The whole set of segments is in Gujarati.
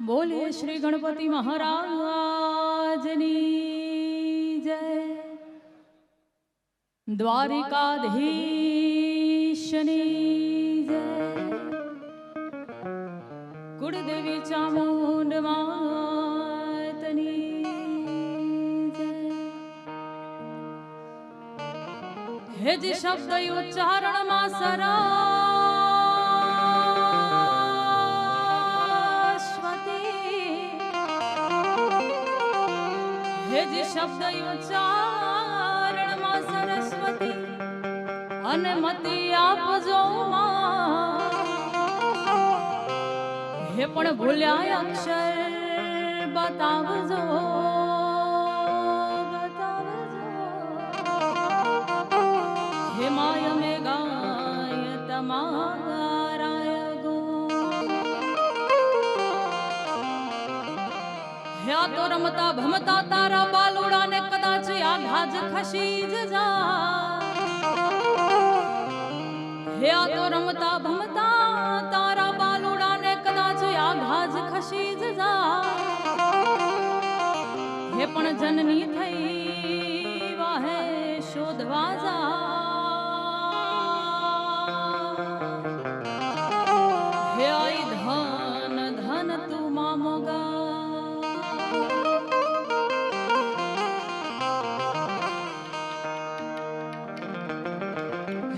બોલે શ્રી ગણપતિ મહારાજની જય દ્વારિકાધીશની જય કુળદેવી ચામુંડ માતની જય હે જે શબ્દ ઉચ્ચારણમાં સરસ્વતી હે શબ્દ ઉચ્ચારણમાં સરસ્વતી અને મતી આપજો. હે પણ ભૂલ્યા અક્ષર બતાવજો હે તો રમતા ભમતા તારા બાલુડાને કદાચ આઘાજ ખસી જ જા હયા તો રમતા ભમતા તારા બાલુડાને કદાચ આઘાજ ખસી જ જા હે પણ જનની થઈ વાહે શોધવા જા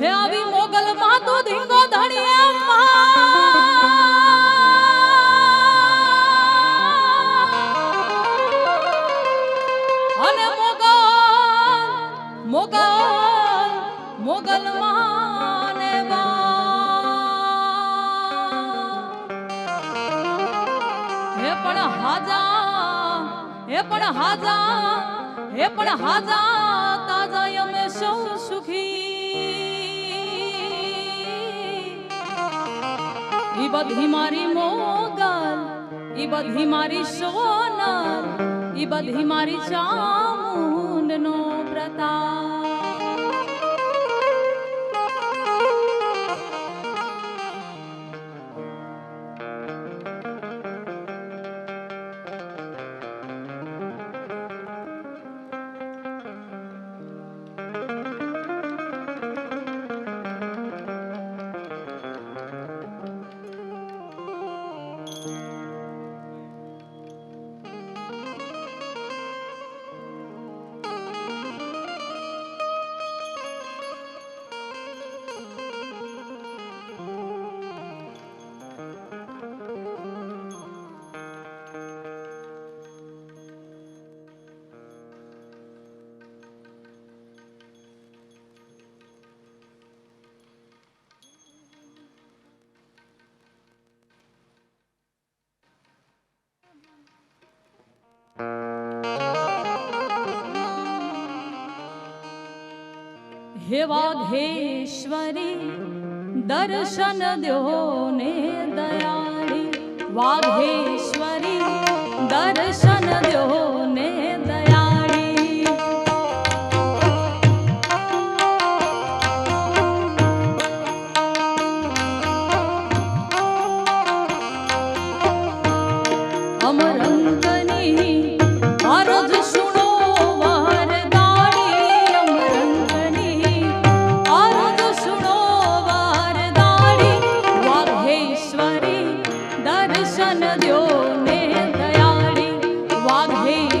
હે આવી મોગલ માં તો ધીંગો ધણીએ અને મોગલ મોગલ મોગલ માને હે પણ હાજા, હે પણ હાજા, હે પણ હાજા, તાજા અમે સૌ સુખી. બધી મારી મોગલ ઈ બધી મારી સોનલ ઈ બધી મારી ચામુંડનો હે વાઘેશ્વરી દર્શન દ્યો ને દયાળી. વાઘેશ્વરી દર્શન દ્યો દર્શન દ્યો ને દયાળી વાઘેશ્વરી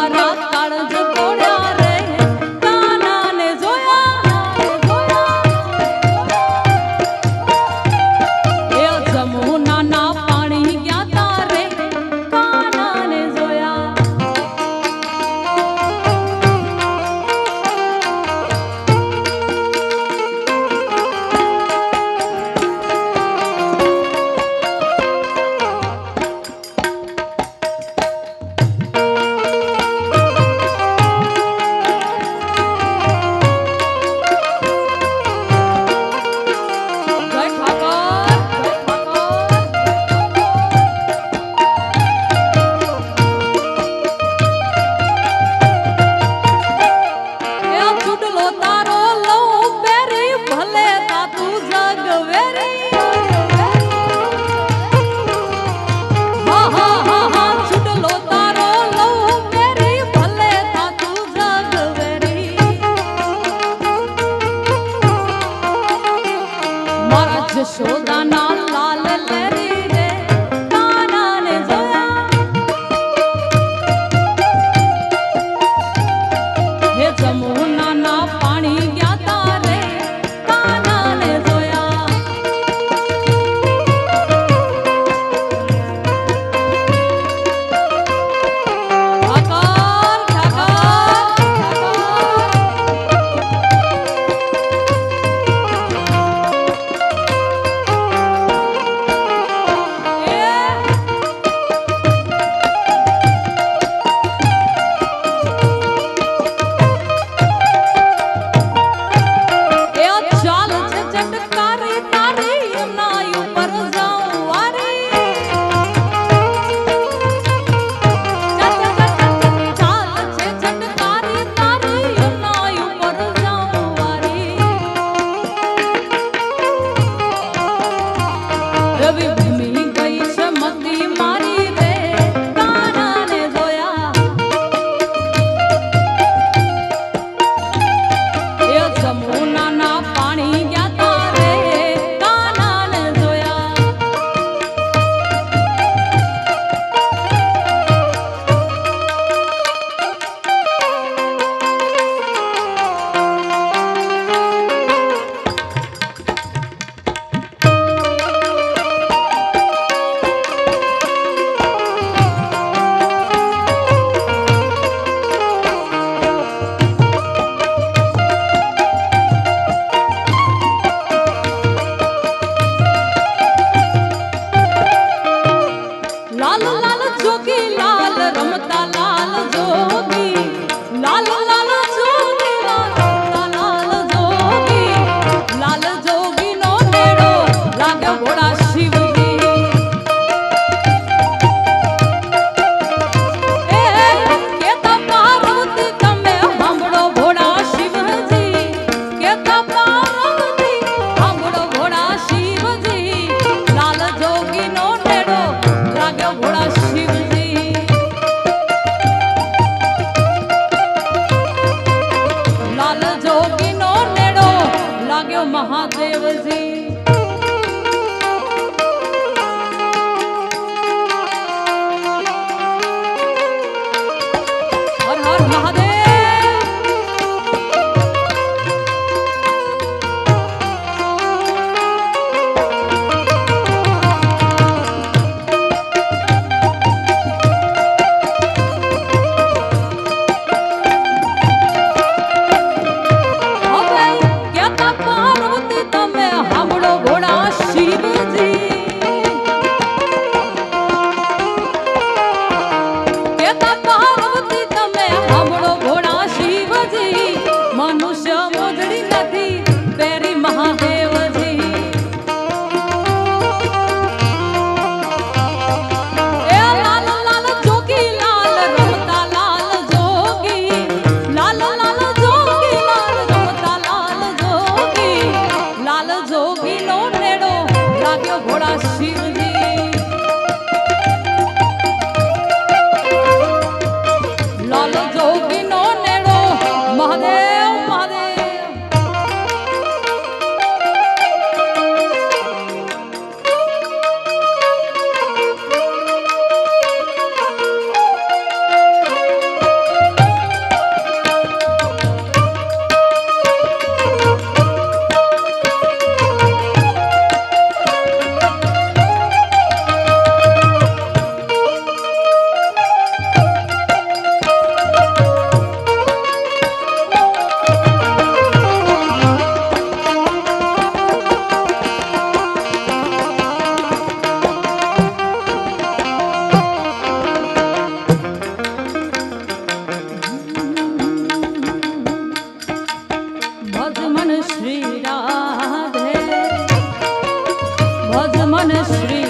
আমার কাল যে એ ચૂડલો ભજમન શ્રી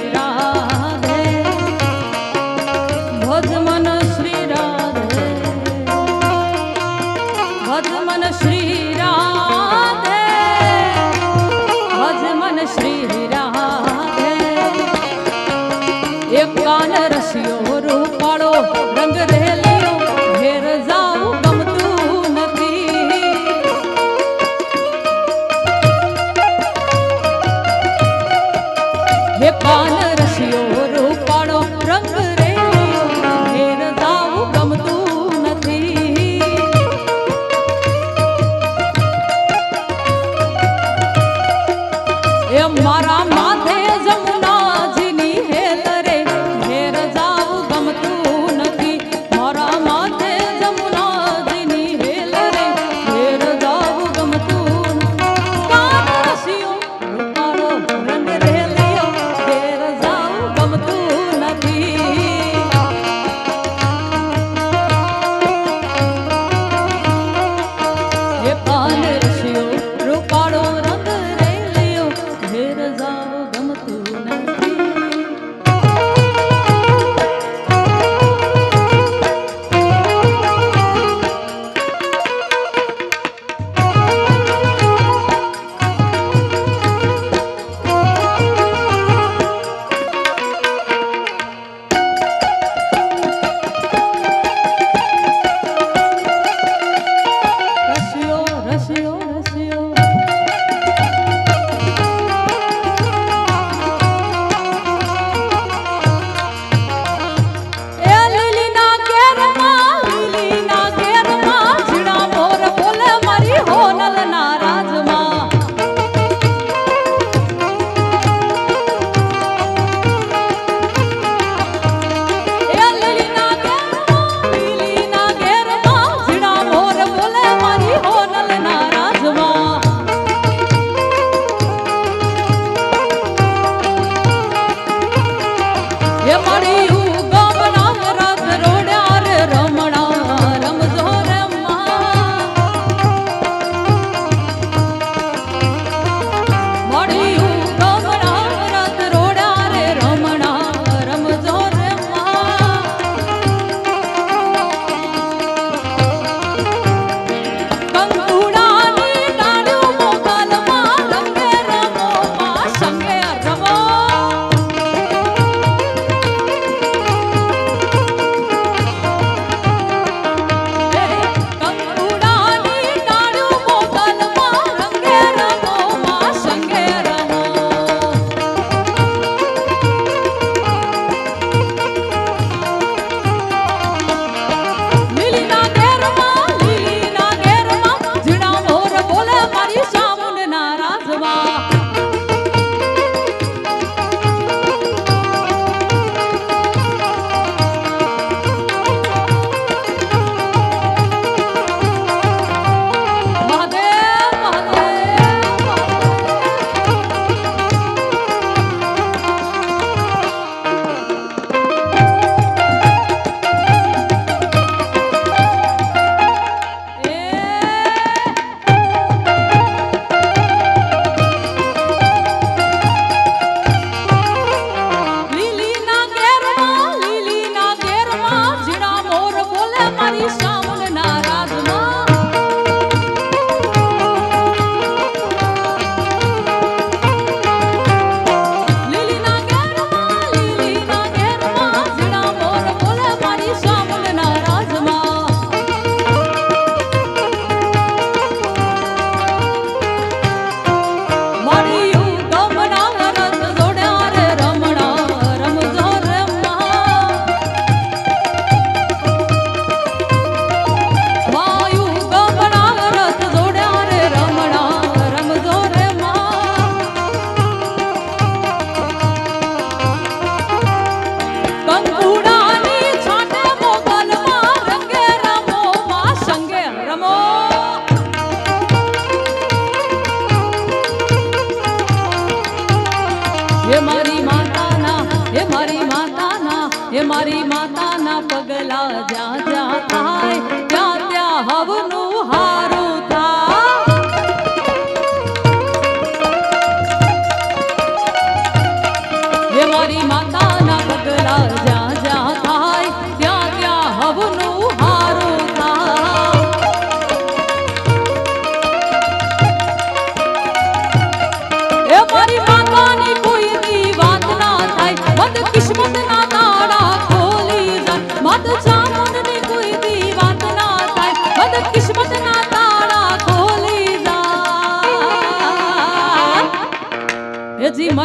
હે મારી માતાના, હે મારી માતાના, હે મારી માતાના પગલા જ્યાં જ્યાં થાય, ત્યાં ત્યાં હવનું હાર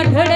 ढल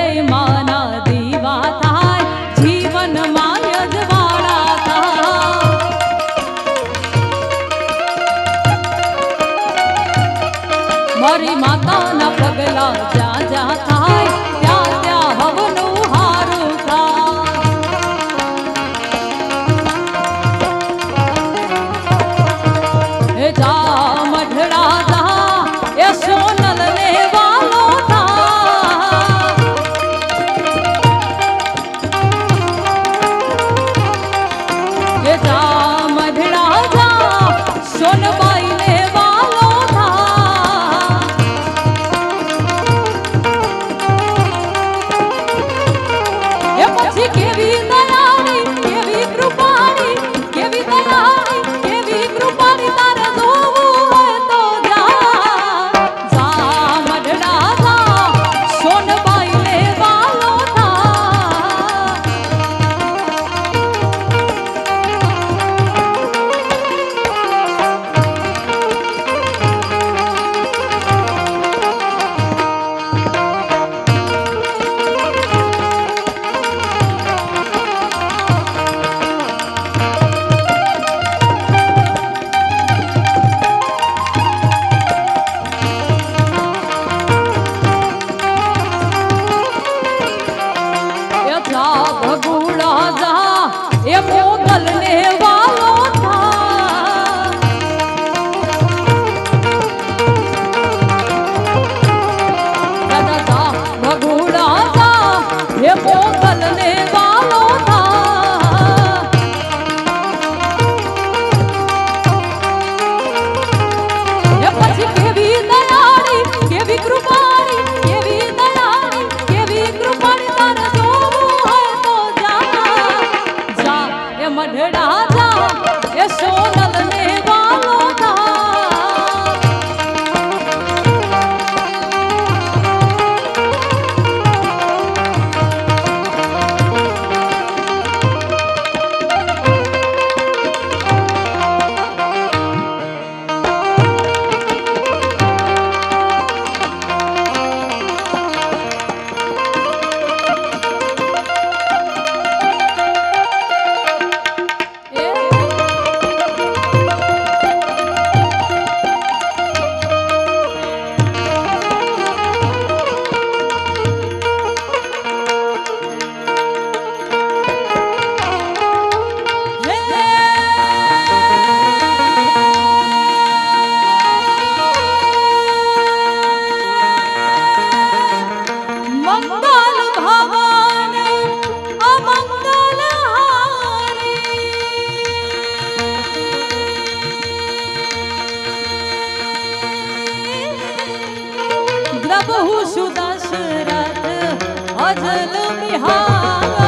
भजन बिहार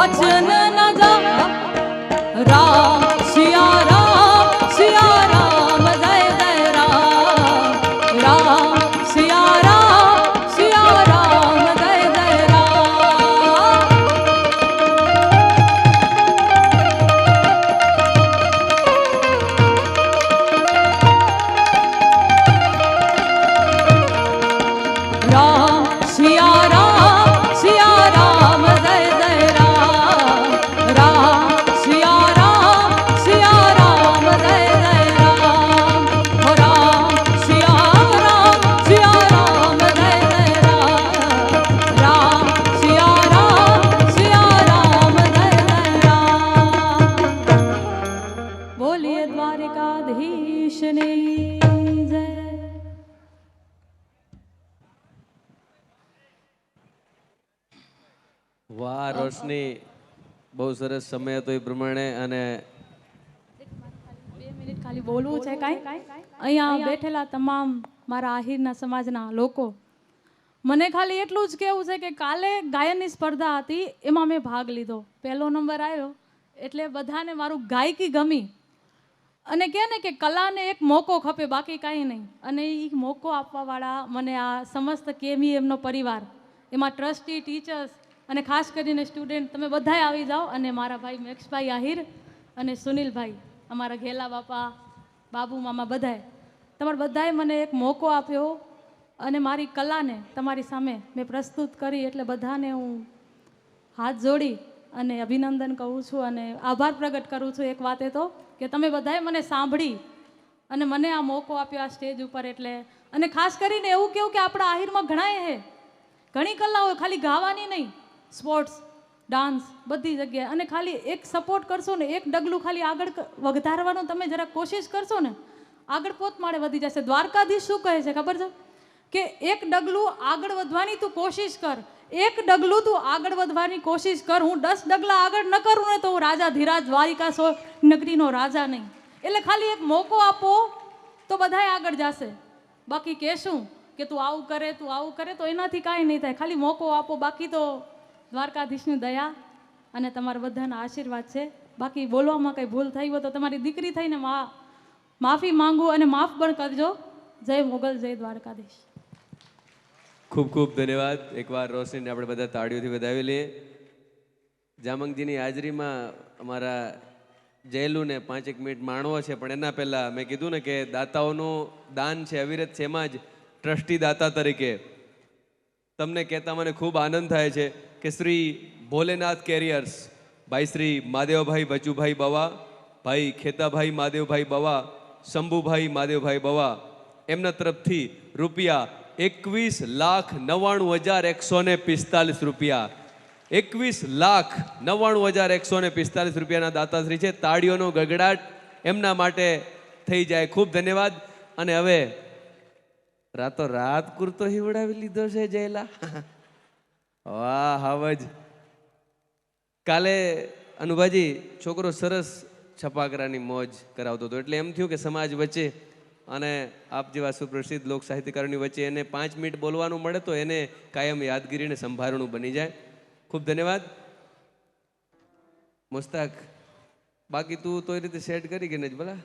वचन વાહ બહુ સરસ સમય હતો એ પ્રમાણે અને ખાલી બોલવું છે કાંઈ? અહીંયા બેઠેલા તમામ મારા આહિરના સમાજના લોકો. મને ખાલી એટલું જ કહેવું છે કે કાલે ગાયનની સ્પર્ધા હતી, એમાં મેં ભાગ લીધો. પહેલો નંબર આવ્યો, એટલે બધાને મારું ગાયકી ગમી. અને કહે ને કે કલાને એક મોકો ખપે, બાકી કાંઈ નહીં. અને એ મોકો આપવાવાળા મને આ સમસ્ત કેમી એમનો પરિવાર, એમાં ટ્રસ્ટી, ટીચર્સ અને ખાસ કરીને સ્ટુડન્ટ તમે બધાય આવી જાઓ અને મારા ભાઈ મેક્ષભાઈ આહિર અને સુનિલભાઈ, અમારા ઘેલા બાપા, બાબુ મામા બધાએ તમારે બધાએ મને એક મોકો આપ્યો અને મારી કલાને તમારી સામે મેં પ્રસ્તુત કરી એટલે બધાને હું હાથ જોડી અને અભિનંદન કહું છું અને આભાર પ્રગટ કરું છું એક વાતે તો, કે તમે બધાએ મને સાંભળી અને મને આ મોકો આપ્યો આ સ્ટેજ ઉપર એટલે. અને ખાસ કરીને એવું કેવું કે આપણા આહિરમાં ઘણાય હે. ઘણી કલાઓ ખાલી ગાવાની નહીં. સ્પોર્ટ્સ, ડાન્સ બધી જગ્યાએ. અને ખાલી એક સપોર્ટ કરશો ને, એક ડગલું ખાલી આગળ વધારવાનો તમે જરા કોશિશ કરશો ને, આગળ પોત માળે વધી જશે. દ્વારકાધીશ શું કહે છે, ખબર છે? કે એક ડગલું આગળ વધવાની તું કોશિશ કર. એક ડગલું તું આગળ વધવાની કોશિશ કર. હું દસ ડગલા આગળ ન કરું ને તો હું રાજા ધીરાજ દ્વારિકા સો નગરીનો રાજા નહીં. એટલે ખાલી એક મોકો આપો તો બધાય આગળ જશે. બાકી કહેશું કે તું આવું કરે, તું આવું કરે તો એનાથી કાંઈ નહીં થાય. ખાલી મોકો આપો. બાકી તો દ્વારકાધીશની દયા અને તમારા બધાના આશીર્વાદ છે. બાકી બોલવામાં કંઈ ભૂલ થઈ હોય તો તમારી દીકરી થઈને મા, માફી માંગુ અને માફ પણ કરજો. જય મોગલ, જય દ્વારકાધીશ. ખૂબ ખૂબ ધન્યવાદ. એકવાર રોશનીને આપણે બધા તાળીઓથી વધાવી લઈએ. જામંગજીની હાજરીમાં અમારા જયલુને પાંચેક મિનિટ માણવો છે, પણ એના પહેલાં મેં કીધું ને કે દાતાઓનું દાન છે, અવિરત છે, એમાં જ ટ્રસ્ટી દાતા તરીકે. તમને કહેતા મને ખૂબ આનંદ થાય છે. કે શ્રી ભોલેનાથ કેરિયર્સ, ભાઈ શ્રી માદેવભાઈ બચુભાઈ બવા, ભાઈ ખેતાભાઈ માદેવભાઈ બવા, શંભુભાઈ માદેવભાઈ બવા, એમના તરફથી રૂપિયા એકવીસ લાખ નવ્વાણું હજાર એકસો ને પિસ્તાલીસ રૂપિયા. એકવીસ લાખ નવ્વાણું હજાર એકસો ને પિસ્તાલીસ રૂપિયાના દાતાશ્રી છે. તાળીઓનો ગગડાટ એમના માટે થઈ જાય. ખૂબ ધન્યવાદ. અને હવે રાતો રાત કુર્તો હિવડાવી લીધો છે, જયલા. વાહ હાવજ કાલે અનુભાજી, છોકરો સરસ છપાકરાની મોજ કરાવતો હતો. એટલે એમ થયું કે સમાજ વચ્ચે અને આપ જેવા સુપ્રસિદ્ધ લોક સાહિત્યકારોની વચ્ચે એને પાંચ મિનિટ બોલવાનું મળે તો એને કાયમ યાદગીરીને સંભારણું બની જાય. ખૂબ ધન્યવાદ. મુસ્તાક, બાકી તું તો એ રીતે સેટ કરી કે નહીં ભલા?